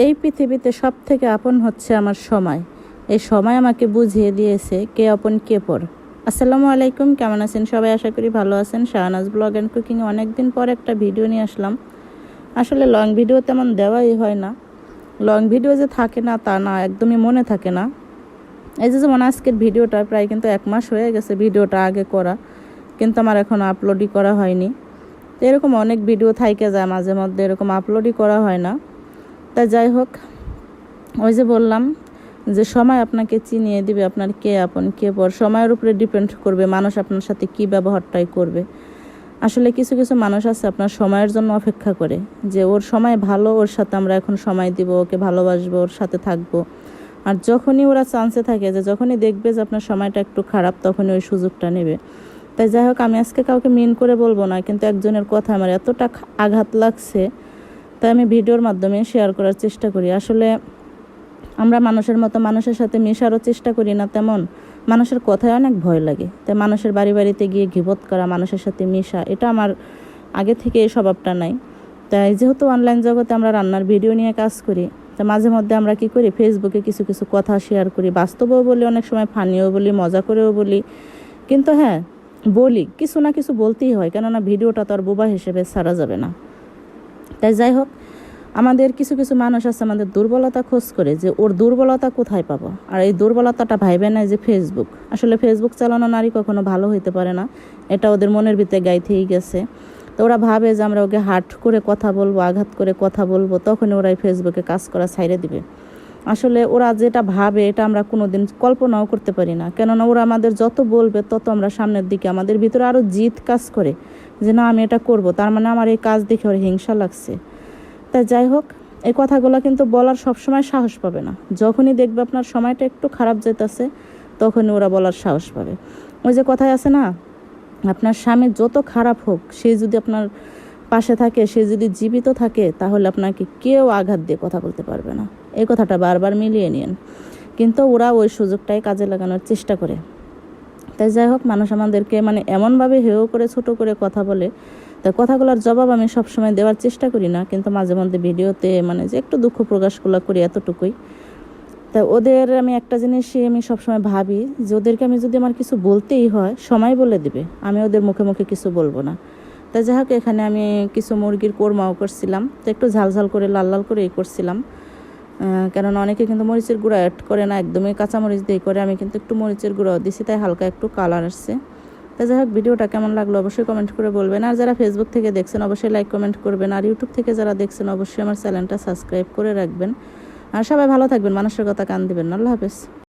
এই পৃথিবীতে সব থেকে আপন হচ্ছে আমার সময়। এই সময় আমাকে বুঝিয়ে দিয়েছে কে আপন কে পর। আসসালামু আলাইকুম, কেমন আছেন সবাই? আশা করি ভালো আছেন। শাহনাজ ব্লগ অ্যান্ড কুকিং অনেকদিন পর একটা ভিডিও নিয়ে আসলাম। আসলে লং ভিডিও তেমন দেওয়াই হয় না। লং ভিডিও যে থাকে না, তা না, একদমই মনে থাকে না। এই যে যেমন আজকের ভিডিওটা, প্রায় কিন্তু এক মাস হয়ে গেছে ভিডিওটা আগে করা, কিন্তু আমার এখন আপলোডই করা হয়নি। এরকম অনেক ভিডিও থাইকে যায় মাঝে মধ্যে এরকম আপলোডই করা হয় না। তা যাই হোক, ওই যে বললাম যে সময় আপনাকে চিনিয়ে দিবে আপনার কে আপন কে পর। সময়ের উপরে ডিপেন্ড করবে মানুষ আপনার সাথে কি ব্যবহারটাই করবে। আসলে কিছু কিছু মানুষ আছে আপনার সময়ের জন্য অপেক্ষা করে যে ওর সময় ভালো, ওর সাথে আমরা এখন সময় দিব, ওকে ভালোবাসবো, ওর সাথে থাকব। আর যখনই ওরা চান্সে থাকে যে যখনই দেখবে যে আপনার সময়টা একটু খারাপ, তখনই ওই সুযোগটা নেবে। তাই যাই হোক, আমি আজকে কাউকে মিন করে বলব না, কিন্তু একজনের কথা আমার এতটা আঘাত লাগছে তাই আমি ভিডিওর মাধ্যমে শেয়ার করার চেষ্টা করি। আসলে আমরা মানুষের মতো মানুষের সাথে মেশারও চেষ্টা করি না তেমন। মানুষের কথায় অনেক ভয় লাগে। তাই মানুষের বাড়ি বাড়িতে গিয়ে ঘিবত করা, মানুষের সাথে মেশা, এটা আমার আগে থেকে এই স্বভাবটা নাই। তাই যেহেতু অনলাইন জগতে আমরা রান্নার ভিডিও নিয়ে কাজ করি তা মাঝে মধ্যে আমরা কি করি ফেসবুকে কিছু কিছু কথা শেয়ার করি, বাস্তবেও বলি, অনেক সময় ফানিও বলি, মজা করেও বলি। কিন্তু হ্যাঁ বলি, কিছু না কিছু বলতেই হয়, কেননা ভিডিওটা তো আর বোবা হিসেবে ছাড়া যাবে না। তাই যাই হোক, আমাদের কিছু কিছু মানুষ আছে আমাদের দুর্বলতা খোঁজ করে যে ওর দুর্বলতা কোথায় পাবো? আর এই দুর্বলতাটা ভাইবে না যে ফেসবুক আসলে ফেসবুক চালানো নারী কখনো ভালো হইতে পারে না। এটা ওদের মনের ভিতরে গাইতেই গেছে। তো ওরা ভাবে যে আমরা ওকে হাট করে কথা বলব, আঘাত করে কথা বলব তখন ওরা এই ফেসবুকে কাজ করা ছাইড়ে দিবে। আসলে ওরা যেটা ভাবে, এটা আমরা কোনোদিন কল্পনাও করতে পারি না। কেননা ওরা আমাদের যত বলবে, তত আমরা সামনের দিকে, আমাদের ভিতরে আরও জিত কাজ করে। যে না, আমি এটা করব। তার মানে আমার এই কাজ দেখে ওর হিংসা লাগছে। তাই যাই হোক, এই কথাগুলো কিন্তু বলার সবসময় সাহস পাবে না। যখনই দেখবে আপনার সময়টা একটু খারাপ যেতেছে তখনই ওরা বলার সাহস পাবে। ওই যে কথায় আছে না, আপনার স্বামী যত খারাপ হোক, সে যদি আপনার পাশে থাকে, সে যদি জীবিত থাকে, তাহলে আপনাকে কেউ আঘাত দিয়ে কথা বলতে পারবে না। এই কথাটা বারবার মিলিয়ে নিন কিন্তু ওরা ওই সুযোগটাই কাজে লাগানোর চেষ্টা করে। তাই যাই হোক, মানুষ আমাদেরকে মানে এমনভাবে হেও করে, ছোট করে কথা বলে। তাই কথাগুলোর জবাব আমি সবসময় দেওয়ার চেষ্টা করি না, কিন্তু মাঝে মধ্যে ভিডিওতে মানে যে একটু দুঃখ প্রকাশগুলো করি এতটুকুই। তা ওদের আমি একটা জিনিসই আমি সবসময় ভাবি, যে ওদেরকে আমি যদি আমার কিছু বলতেই হয়, সময় বলে দিবে। আমি ওদের মুখে মুখে কিছু বলব না। তাই যাই হোক, এখানে আমি কিছু মুরগির কোরমাও করছিলাম। তো একটু ঝাল ঝাল করে, লাল লাল করে এই করছিলাম। কেননা অনেকে কিন্তু মরিচের গুঁড়া অ্যাড করে না, একদমই কাঁচামরিচ দিয়ে করে। আমি কিন্তু একটু মরিচের গুঁড়াও দিছি, তাই হালকা একটু কালার আসছে। তাই যাই হোক, ভিডিওটা কেমন লাগল অবশ্যই কমেন্ট করে বলবেন। আর যারা ফেসবুক থেকে দেখছেন, অবশ্যই লাইক কমেন্ট করবেন। আর ইউটিউব থেকে যারা দেখছেন, অবশ্যই আমার চ্যানেলটা সাবস্ক্রাইব করে রাখবেন। আর সবাই ভালো থাকবেন, মানুষের কথা কান দিবেন আল্লাহ হাফেজ।